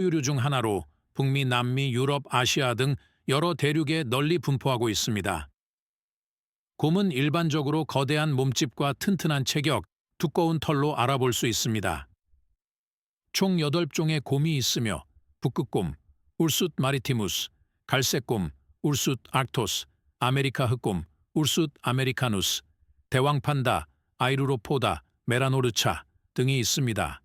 유류 중 하나로 북미, 남미, 유럽, 아시아 등 여러 대륙에 널리 분포하고 있습니다. 곰은 일반적으로 거대한 몸집과 튼튼한 체격, 두꺼운 털로 알아볼 수 있습니다. 총 8종의 곰이 있으며 북극곰, 울숫 마리티무스, 갈색곰, 울숫 아크토스, 아메리카 흑곰, 울숫 아메리카누스, 대왕판다, 아이루로포다, 메라노르차 등이 있습니다.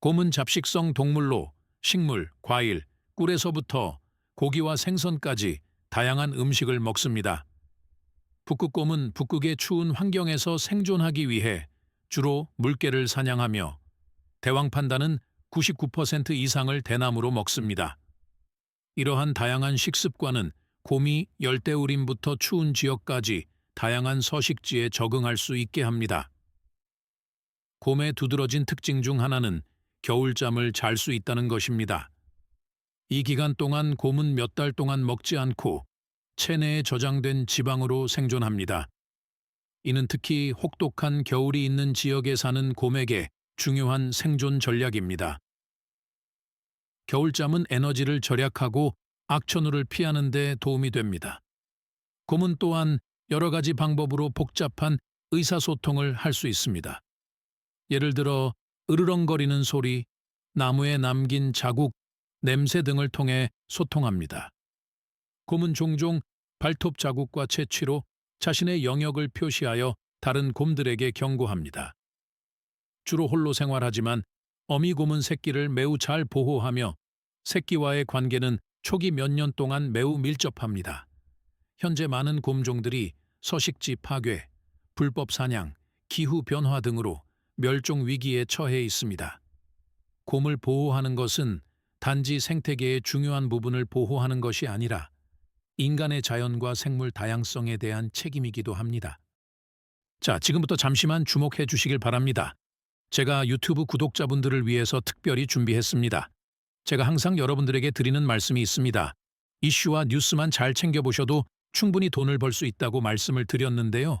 곰은 잡식성 동물로 식물, 과일, 꿀에서부터 고기와 생선까지 다양한 음식을 먹습니다. 북극곰은 북극의 추운 환경에서 생존하기 위해 주로 물개를 사냥하며 대왕 판다는 99% 이상을 대나무로 먹습니다. 이러한 다양한 식습관은 곰이 열대우림부터 추운 지역까지 다양한 서식지에 적응할 수 있게 합니다. 곰의 두드러진 특징 중 하나는 겨울잠을 잘 수 있다는 것입니다. 이 기간 동안 곰은 몇 달 동안 먹지 않고 체내에 저장된 지방으로 생존합니다. 이는 특히 혹독한 겨울이 있는 지역에 사는 곰에게 중요한 생존 전략입니다. 겨울잠은 에너지를 절약하고 악천후를 피하는 데 도움이 됩니다. 곰은 또한 여러 가지 방법으로 복잡한 의사소통을 할 수 있습니다. 예를 들어 으르렁거리는 소리, 나무에 남긴 자국, 냄새 등을 통해 소통합니다. 곰은 종종 발톱 자국과 채취로 자신의 영역을 표시하여 다른 곰들에게 경고합니다. 주로 홀로 생활하지만 어미곰은 새끼를 매우 잘 보호하며 새끼와의 관계는 초기 몇 년 동안 매우 밀접합니다. 현재 많은 곰종들이 서식지 파괴, 불법 사냥, 기후 변화 등으로 멸종 위기에 처해 있습니다. 곰을 보호하는 것은 단지 생태계의 중요한 부분을 보호하는 것이 아니라 인간의 자연과 생물 다양성에 대한 책임이기도 합니다. 자, 지금부터 잠시만 주목해 주시길 바랍니다. 제가 유튜브 구독자분들을 위해서 특별히 준비했습니다. 제가 항상 여러분들에게 드리는 말씀이 있습니다. 이슈와 뉴스만 잘 챙겨보셔도 충분히 돈을 벌 수 있다고 말씀을 드렸는데요.